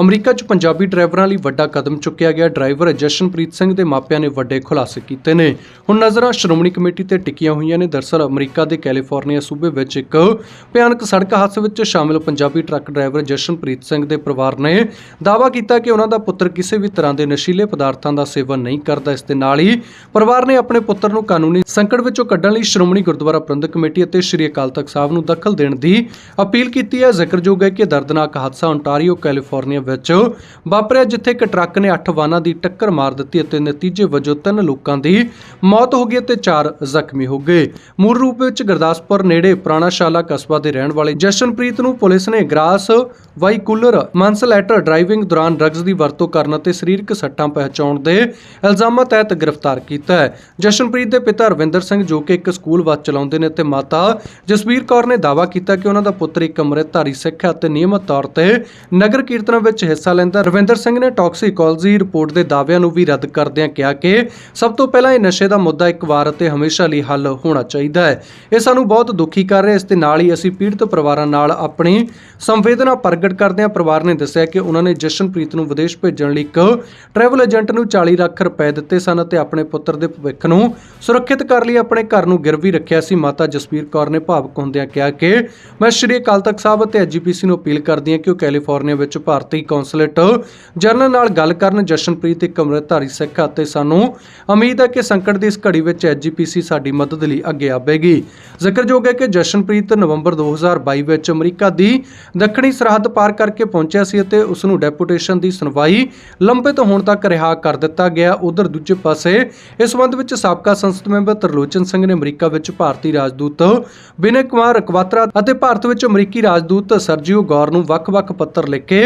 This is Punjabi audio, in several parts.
ਅਮਰੀਕਾ 'ਚ ਪੰਜਾਬੀ ਡਰਾਈਵਰਾਂ ਲਈ ਵੱਡਾ ਕਦਮ ਚੁੱਕਿਆ ਗਿਆ। ਡਰਾਈਵਰ ਜਸ਼ਨਪ੍ਰੀਤ ਸਿੰਘ ਦੇ ਮਾਪਿਆਂ ਨੇ ਵੱਡੇ ਖੁਲਾਸੇ ਕੀਤੇ ਨੇ। ਹੁਣ ਨਜ਼ਰਾਂ ਸ਼੍ਰੋਮਣੀ ਕਮੇਟੀ ਤੇ ਟਿਕੀਆਂ ਹੋਈਆਂ ਨੇ। ਦਰਸਲ ਅਮਰੀਕਾ ਦੇ ਕੈਲੀਫੋਰਨੀਆ ਸੂਬੇ ਵਿੱਚ ਇੱਕ ਭਿਆਨਕ ਸੜਕ ਹਾਦਸੇ ਵਿੱਚ ਸ਼ਾਮਲ ਪੰਜਾਬੀ ਟਰੱਕ ਡਰਾਈਵਰ ਜਸ਼ਨਪ੍ਰੀਤ ਸਿੰਘ ਦੇ ਪਰਿਵਾਰ ਨੇ ਦਾਅਵਾ ਕੀਤਾ ਕਿ ਉਹਨਾਂ ਦਾ ਪੁੱਤਰ ਕਿਸੇ ਵੀ ਤਰ੍ਹਾਂ ਦੇ ਨਸ਼ੀਲੇ ਪਦਾਰਥਾਂ ਦਾ ਸੇਵਨ ਨਹੀਂ ਕਰਦਾ। ਇਸ ਦੇ ਨਾਲ ਹੀ ਪਰਿਵਾਰ ਨੇ ਆਪਣੇ ਪੁੱਤਰ ਨੂੰ ਕਾਨੂੰਨੀ ਸੰਕਟ ਵਿੱਚੋਂ ਕੱਢਣ ਲਈ ਸ਼੍ਰੋਮਣੀ ਗੁਰਦੁਆਰਾ ਪ੍ਰਬੰਧਕ ਕਮੇਟੀ ਅਤੇ ਸ਼੍ਰੀ ਅਕਾਲ ਤਖਤ ਸਾਹਿਬ ਨੂੰ ਦਖਲ ਦੇਣ ਦੀ ਅਪੀਲ ਕੀਤੀ ਹੈ। ਜ਼ਿਕਰਯੋਗ ਹੈ ਕਿ ਦਰਦਨਾਕ ਹਾਦਸਾ ਓਨਟਾਰੀਓ ਕੈਲੀਫੋਰਨੀਆ ਵਿੱਚ। ਵਾਪਰਿਆ ਜਿੱਥੇ ਇੱਕ ਟਰੱਕ ਨੇ 8 ਵਾਹਨਾਂ ਦੀ ਟੱਕਰ ਮਾਰ ਦਿੱਤੀ ਅਤੇ ਨਤੀਜੇ ਵਜੋਂ ਤਿੰਨ ਲੋਕਾਂ ਦੀ ਮੌਤ ਹੋ ਗਈ ਅਤੇ 4 ਜ਼ਖਮੀ ਹੋ ਗਏ। ਮੂਲ ਰੂਪ ਵਿੱਚ ਗੁਰਦਾਸਪੁਰ ਨੇੜੇ ਪੁਰਾਣਾ ਕਸਬਾ ਦੇ ਰਹਿਣ ਵਾਲੇ ਜਸ਼ਨਪ੍ਰੀਤ ਨੂੰ ਪੁਲਿਸ ਨੇ ਗ੍ਰਾਸ, ਵਾਈਕੂਲਰ ਮਨਸਲੈਟਰ ਡਰਾਈਵਿੰਗ ਦੌਰਾਨ ਡਰੱਗਸ ਦੀ ਵਰਤੋਂ ਕਰਨ ਅਤੇ ਸਰੀਰਕ ਸੱਟਾਂ ਪਹੁੰਚਾਉਣ ਦੇ ਇਲਜ਼ਾਮਾਂ ਤਹਿਤ ਗ੍ਰਿਫਤਾਰ ਕੀਤਾ ਹੈ। ਜਸ਼ਨਪ੍ਰੀਤ ਦੇ ਪਿਤਾ ਰਵਿੰਦਰ ਸਿੰਘ, ਜੋ ਕਿ ਇੱਕ ਸਕੂਲ ਬੱਸ ਚਲਾਉਂਦੇ ਨੇ ਤੇ ਮਾਤਾ ਜਸਵੀਰ ਕੌਰ ਨੇ ਦਾਅਵਾ ਕੀਤਾ ਕਿ ਉਹਨਾਂ ਦਾ ਪੁੱਤਰ ਇੱਕ ਅੰਮ੍ਰਿਤਧਾਰੀ ਸਿੱਖ ਹੈ ਅਤੇ ਨਿਯਮਤ ਤੌਰ ਤੇ ਨਗਰ ਕੀਰਤਨ ਵਿੱਚ ਹਿੱਸਾ ਲੈਂਦਾ ਰਵਿੰਦਰ ਸਿੰਘ ਨੇ ਟੌਕਸੀਕੋਲੋਜੀ ਰਿਪੋਰਟ ਦੇ ਦਾਅਵਿਆਂ ਨੂੰ ਵੀ ਰੱਦ ਕਰਦਿਆਂ ਕਿਹਾ ਕਿ ਸਭ ਤੋਂ ਪਹਿਲਾਂ ਇਹ ਨਸ਼ੇ ਦਾ ਮੁੱਦਾ ਇੱਕ ਵਾਰ ਅਤੇ ਹਮੇਸ਼ਾ ਲਈ ਹੱਲ ਹੋਣਾ ਚਾਹੀਦਾ ਹੈ। ਇਹ ਸਾਨੂੰ ਬਹੁਤ ਦੁਖੀ ਕਰ ਰਿਹਾ ਇਸ ਦੇ ਨਾਲ ਹੀ ਅਸੀਂ ਪੀੜਤ ਪਰਿਵਾਰਾਂ ਨਾਲ ਆਪਣੀ ਸੰਵੇਦਨਾ ਪ੍ਰਗਟ ਕਰਦਿਆਂ ਪਰਿਵਾਰ ਨੇ ਦੱਸਿਆ ਕਿ ਉਹਨਾਂ ਨੇ ਜਸ਼ਨਪ੍ਰੀਤ ਨੂੰ ਵਿਦੇਸ਼ ਭੇਜਣ ਲਈ ਇੱਕ ਟਰੈਵਲ ਏਜੰਟ ਨੂੰ 40 ਲੱਖ ਰੁਪਏ ਦਿੱਤੇ ਸਨ ਅਤੇ ਆਪਣੇ ਪੁੱਤਰ ਦੇ ਭਵਿੱਖ ਨੂੰ ਸੁਰੱਖਿਅਤ ਕਰ ਲਈ, ਆਪਣੇ ਘਰ ਨੂੰ ਗਿਰਵੀ ਰੱਖਿਆ ਸੀ। ਮਾਤਾ ਜਸਵੀਰ ਕੌਰ ਨੇ ਭਾਵਕ ਹੁੰਦਿਆਂ ਕਿਹਾ ਕਿ, ਮੈਂ ਸ਼੍ਰੀ ਅਕਾਲ ਤਖਤ ਸਾਹਿਬ ਅਤੇ ਐਜੀਪੀਸੀ ਨੂੰ ਅਪੀਲ ਕਰਦੀ ਹਾਂ ਕਿ ਉਹ ਕੈਲੀਫੋਰਨੀਆ ਵਿੱਚ ਭਾਰਤੀ ਕੌਂਸੂਲੇਟ ਜਨਰਲ ਨਾਲ ਗੱਲ ਕਰਨ ਜਸ਼ਨਪ੍ਰੀਤ ਇੱਕ ਅੰਮ੍ਰਿਤਧਾਰੀ ਸਿੱਖ ਅਤੇ ਸਾਨੂੰ ਉਮੀਦ ਹੈ ਕਿ ਸੰਕਟ ਦੀ ਇਸ ਘੜੀ ਵਿੱਚ ਐਜੀਪੀਸੀ ਸਾਡੀ ਮਦਦ ਲਈ ਅੱਗੇ ਆਵੇਗੀ। ਜ਼ਿਕਰਯੋਗ ਹੈ ਕਿ ਜਸ਼ਨਪ੍ਰੀਤ ਨਵੰਬਰ 2022 ਵਿੱਚ ਅਮਰੀਕਾ ਦੀ ਦੱਖਣੀ ਸਰਹੱਦ ਪਾਰ ਕਰਕੇ ਪਹੁੰਚਿਆ ਸੀ ਅਤੇ ਉਸ ਨੂੰ ਡੈਪੂਟੇਸ਼ਨ ਦੀ ਸੁਣਵਾਈ ਲੰਬਿਤ ਹੋਣ ਤੱਕ ਰਿਹਾ ਕਰ ਦਿੱਤਾ ਗਿਆ। ਉਧਰ ਦੂਜੇ ਪਾਸੇ ਇਸ ਸੰਬੰਧ ਵਿੱਚ ਸਾਬਕਾ ਸੰਸਦ ਮੈਂਬਰ ਤਰਲੋਚਨ ਸਿੰਘ ਨੇ ਅਮਰੀਕਾ ਵਿੱਚ ਭਾਰਤੀ ਰਾਜਦੂਤ ਵਿਨੈ ਕੁਮਾਰ ਰਕਵਾਤਰਾ ਅਤੇ ਭਾਰਤ ਵਿੱਚ ਅਮਰੀਕੀ ਰਾਜਦੂਤ ਸਰਜੀਓ ਗੌਰ ਨੂੰ ਵੱਖ-ਵੱਖ ਪੱਤਰ ਲਿਖ ਕੇ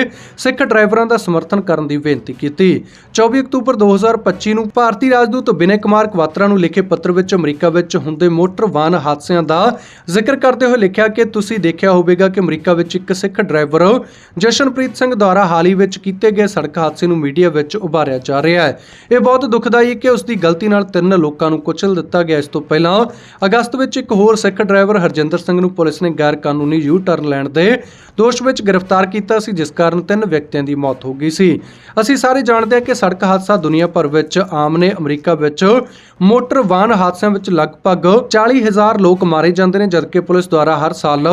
ਸਿੱਖ ਡਰਾਈਵਰਾਂ ਦਾ ਸਮਰਥਨ ਕਰਨ ਦੀ ਬੇਨਤੀ ਕੀਤੀ। 24 ਅਕਤੂਬਰ 2025 ਨੂੰ ਭਾਰਤੀ ਰਾਜਦੂਤ ਵਿਨੈ ਕੁਮਾਰ ਕਵਾਤਰਾ ਨੂੰ ਲਿਖੇ ਪੱਤਰ ਵਿੱਚ ਅਮਰੀਕਾ ਵਿੱਚ ਹੁੰਦੇ ਮੋਟਰ ਵਾਹਨ ਹਾਦਸਿਆਂ ਦਾ ਜ਼ਿਕਰ ਕਰਦੇ ਹੋਏ ਲਿਖਿਆ ਕਿ ਤੁਸੀਂ ਦੇਖਿਆ ਹੋਵੇਗਾ ਕਿ ਅਮਰੀਕਾ ਵਿੱਚ ਇੱਕ ਸਿੱਖ ਡਰਾਈਵਰ ਜਸ਼ਨਪ੍ਰੀਤ ਸਿੰਘ ਦੁਆਰਾ ਹਾਲ ਹੀ ਵਿੱਚ ਕੀਤੇ ਗਏ ਸੜਕ ਹਾਦਸੇ ਨੂੰ ਮੀਡੀਆ ਵਿੱਚ ਉਭਾਰਿਆ ਜਾ ਰਿਹਾ ਹੈ। ਇਹ ਬਹੁਤ ਦੁਖਦਾਈ ਹੈ ਕਿ ਉਸ ਦੀ ਗਲਤੀ ਨਾਲ ਤਿੰਨ ਲੋਕਾਂ ਨੂੰ ਕੁਚਲ ਦਿੱਤਾ ਗਿਆ। ਇਸ ਤੋਂ ਪਹਿਲਾਂ ਅਗਸਤ ਵਿੱਚ ਇੱਕ ਹੋਰ ਸਿੱਖ ਡਰਾਈਵਰ ਹਰਜਿੰਦਰ ਸਿੰਘ ਨੂੰ ਪੁਲਿਸ ਨੇ ਗੈਰ ਕਾਨੂੰਨੀ ਯੂ ਟਰਨ ਲੈਣ ਦੇ ਦੋਸ਼ ਵਿੱਚ ਗ੍ਰਿਫਤਾਰ ਕੀਤਾ ਸੀ, ਜਿਸ ਕਾਰਨ ਤਿੰਨ ਵਿਅਕਤੀਆਂ ਦੀ ਮੌਤ ਹੋ ਗਈ ਸੀ। ਅਸੀਂ ਸਾਰੇ ਜਾਣਦੇ ਹਾਂ ਕਿ ਸੜਕ ਹਾਦਸਾ ਦੁਨੀਆ ਭਰ ਵਿੱਚ ਆਮ ਨੇ। ਅਮਰੀਕਾ ਵਿੱਚ ਮੋਟਰ ਵਾਹਨ ਹਾਦਸਿਆਂ ਵਿੱਚ ਲਗਭਗ 40000 ਲੋਕ ਮਾਰੇ ਜਾਂਦੇ ਨੇ, ਜਦਕਿ ਪੁਲਿਸ ਦੁਆਰਾ ਹਰ ਸਾਲ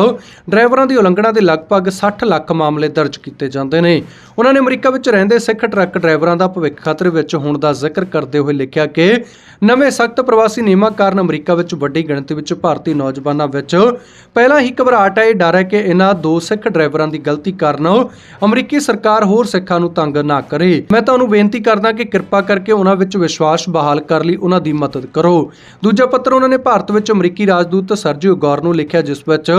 ਡਰਾਈਵਰਾਂ ਦੀ ਉਲੰਘਣਾ ਦੇ ਲਗਭਗ 60 ਲੱਖ ਮਾਮਲੇ ਦਰਜ ਕੀਤੇ ਜਾਂਦੇ ਨੇ। ਉਹਨਾਂ ਨੇ ਅਮਰੀਕਾ ਵਿੱਚ ਰਹਿੰਦੇ ਸਿੱਖ ਟਰੱਕ ਡਰਾਈਵਰਾਂ ਦਾ ਭਵਿੱਖ ਖਤਰੇ ਵਿੱਚ ਹੋਣ ਦਾ ਜ਼ਿਕਰ ਕਰਦੇ ਹੋਏ ਲਿਖਿਆ ਕਿ ਨਵੇਂ ਸਖਤ ਪ੍ਰਵਾਸੀ ਨਿਯਮਾਂ ਕਾਰਨ ਅਮਰੀਕਾ ਵਿੱਚ ਵੱਡੀ ਗਿਣਤੀ ਵਿੱਚ ਭਾਰਤੀ ਨੌਜਵਾਨਾਂ ਵਿੱਚ ਪਹਿਲਾਂ ਹੀ ਘਬਰਾਹਟ ਹੈ ਇਹ ਡਰ ਹੈ ਕਿ ਇਹਨਾਂ ਦੋ ਸਿੱਖ ਡਰਾਈਵਰਾਂ ਦੀ ਗਲਤੀ ਕਾਰਨ ਅਮਰੀਕੀ ਸਰਕਾਰ ਹੋਰ ਸਿੱਖਾਂ ਨੂੰ ਤੰਗ ਨਾ ਕਰੇ। ਮੈਂ ਤੁਹਾਨੂੰ ਬੇਨਤੀ ਕਰਦਾ ਕਿ ਕਿਰਪਾ ਕਰਕੇ ਉਹਨਾਂ ਵਿੱਚ ਵਿਸ਼ਵਾਸ ਬਹਾਲ ਕਰਨ ਲਈ, ਉਹਨਾਂ ਦੀ ਮਦਦ ਕਰੋ। ਦੂਜਾ ਪੱਤਰ ਉਹਨਾਂ ਨੇ ਭਾਰਤ ਵਿੱਚ ਅਮਰੀਕੀ ਰਾਜਦੂਤ ਸਰਜੀਓ ਗੌਰ ਨੂੰ ਲਿਖਿਆ, ਜਿਸ ਵਿੱਚ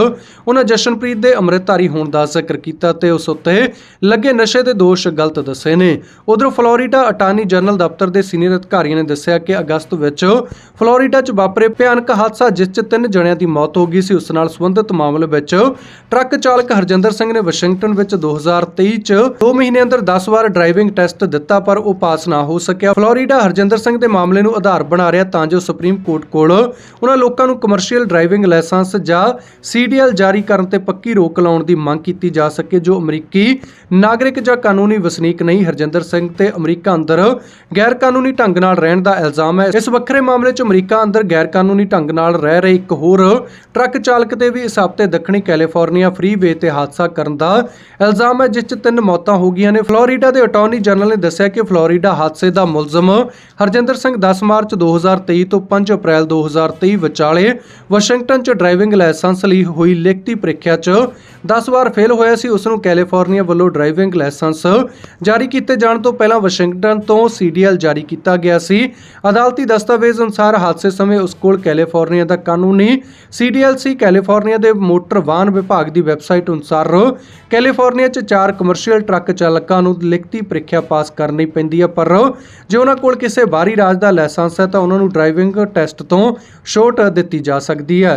ਉਹਨਾਂ ਜਸ਼ਨਪ੍ਰੀਤ ਦੇ ਅੰਮ੍ਰਿਤਧਾਰੀ ਹੋਣ ਦਾ ਜ਼ਿਕਰ ਕੀਤਾ ਤੇ ਉਸ ਉੱਤੇ ਲੱਗੇ ਨਸ਼ੇ ਦੇ ਦੋਸ਼ ਗਲਤ ਦੱਸੇ ਨੇ। ਉਧਰ ਫਲੋਰੀਡਾ ਅਟਾਰਨੀ ਜਨਰਲ ਦਫ਼ਤਰ ਦੇ ਸੀਨੀਅਰ ਅਧਿਕਾਰੀਆਂ ਨੇ ਦੱਸਿਆ ਕਿ ਅਗਸਤ ਵਿੱਚ ਫਲੋਰੀਡਾ 'ਚ ਵਾਪਰੇ ਭਿਆਨਕ ਹਾਦਸਾ, ਜਿਸ 'ਚ ਤਿੰਨ ਜਣਿਆਂ ਦੀ ਮੌਤ ਹੋ ਗਈ ਸੀ, ਉਸ ਨਾਲ ਸੰਬੰਧਿਤ ਮਾਮਲੇ ਵਿੱਚ ਟਰੱਕ ਚਾਲਕ ਹਰਜਿੰਦਰ ਸਿੰਘ ਨੇ ਵਾਸ਼ਿੰਗਟਨ ਵਿੱਚ 2023 'ਚ 2 ਮਹੀਨੇ ਅੰਦਰ 10 ਵਾਰ ਡਰਾਈਵਿੰਗ ਟੈਸਟ ਦਿੱਤਾ, ਪਰ ਉਹ ਪਾਸ ਨਾ ਹੋ ਸਕਿਆ। ਫਲੋਰੀਡਾ ਹਰਜਿੰਦਰ ਸਿੰਘ ਦੇ ਮਾਮਲੇ ਨੂੰ ਆਧਾਰ ਬਣਾ ਰਿਹਾ ਤਾਂ ਜੋ ਸੁਪਰੀਮ ਕੋਰਟ ਕੋਲ ਉਹਨਾਂ ਲੋਕਾਂ ਨੂੰ ਕਮਰਸ਼ੀਅਲ ਡਰਾਈਵਿੰਗ ਲਾਇਸੈਂਸ ਜਾਂ ਸੀਡੀਐਲ ਜਾਰੀ ਕਰਨ ਤੇ ਪੱਕੀ ਰੋਕ ਲਾਉਣ ਦੀ ਮੰਗ ਕੀਤੀ ਜਾ ਸਕੇ, ਜੋ ਅਮਰੀਕੀ ਨਾਗਰਿਕ ਜਾਂ ਕਾਨੂੰਨੀ ਵਸਨੀਕ ਨਹੀਂ। ਹਰਜਿੰਦਰ ਸਿੰਘ ਤੇ ਅਮਰੀਕਾ ਅੰਦਰ ਗੈਰ ਕਾਨੂੰਨੀ ਢੰਗ ਨਾਲ ਰਹਿਣ ਦਾ ਇਲਜ਼ਾਮ ਹੈ। ਇਸ ਵੱਖਰੇ ਮਾਮਲੇ 'ਚ ਅਮਰੀਕਾ ਅੰਦਰ ਗੈਰ ਕਾਨੂੰਨੀ ਢੰਗ ਨਾਲ ਰਹਿ ਰਹੇ ਇੱਕ ਹੋਰ ਟਰੱਕ ਚਾਲਕ ਤੇ ਵੀ ਇਸ ਹਫ਼ਤੇ ਦੱਖਣੀ ਕੈਲੀਫੋਰਨੀਆ ਫ੍ਰੀਵੇ ਤੇ ਹਾਦਸਾ ਕਰਨ ਦਾ ਇਲਜ਼ਾਮ ਹੈ, ਜਿਸ 'ਚ ਤਿੰਨ ਮੌਤਾਂ ਹੋ ਗਈਆਂ ਨੇ। ਫਲੋਰੀਡਾ ਦੇ ਅਟਾਰਨੀ ਜਨਰਲ ਨੇ ਦੱਸਿਆ ਕਿ ਫਲੋਰੀਡਾ ਹਾਦਸੇ ਦਾ ਮੁਲਜ਼ਮ ਹਰਜਿੰਦਰ ਸਿੰਘ 10 ਮਾਰਚ 2023 ਤੋਂ 5 ਅਪ੍ਰੈਲ 2023 ਵਿਚਾਲੇ ਵਾਸ਼ਿੰਗਟਨ 'ਚ ਡਰਾਈਵਿੰਗ ਲਾਇਸੈਂਸ ਲਈ ਹੋਈ ਲਿਖਤੀ ਪ੍ਰੀਖਿਆ 'ਚ 10 ਵਾਰ ਫੇਲ ਹੋਇਆ ਸੀ। ਉਸ ਨੂੰ ਕੈਲੀਫੋਰਨੀਆ ਵੱਲੋਂ ਡਰਾਈਵਿੰਗ ਲਾਇਸੈਂਸ ਜਾਰੀ ਕੀਤੇ ਜਾਣ ਤੋਂ ਪਹਿਲਾਂ ਵਾਸ਼ਿੰਗਟਨ ਤੋਂ ਸੀਡੀਐਲ ਜਾਰੀ ਕੀਤਾ ਗਿਆ ਸੀ। ਅਦਾਲਤੀ ਦਸਤਾਵੇਜ਼ ਅਨੁਸਾਰ ਹਾਦਸੇ ਸਮੇਂ ਉਸ ਕੋਲ ਕੈਲੀਫੋਰਨੀਆ ਦਾ ਕਾਨੂੰਨੀ ਸੀਡੀਐਲ ਸੀ ਕੈਲੀਫੋਰਨੀਆ ਦੇ ਮੋਟਰ ਵਾਹਨ ਵਿਭਾਗ ਦੀ ਵੈਬਸਾਈਟ ਅਨੁਸਾਰ ਕੈਲੀਫੋਰਨੀਆ 'ਚ ਚਾਰ ਕਮਰਸ਼ੀਅਲ ਟਰੱਕ ਚਾਲਕਾਂ ਨੂੰ ਲਿਖਤੀ ਪ੍ਰੀਖਿਆ ਪਾਸ ਕਰਨੀ ਪੈਂਦੀ ਹੈ ਪਰ ਜੇ ਉਹਨਾਂ ਕੋਲ ਕਿਸੇ ਬਾਹਰੀ ਰਾਜ ਦਾ ਲਾਇਸੈਂਸ ਹੈ ਤਾਂ ਉਹਨਾਂ ਨੂੰ ਡਰਾਈਵਿੰਗ ਟੈਸਟ ਤੋਂ ਛੋਟ ਦਿੱਤੀ ਜਾ ਸਕਦੀ ਹੈ।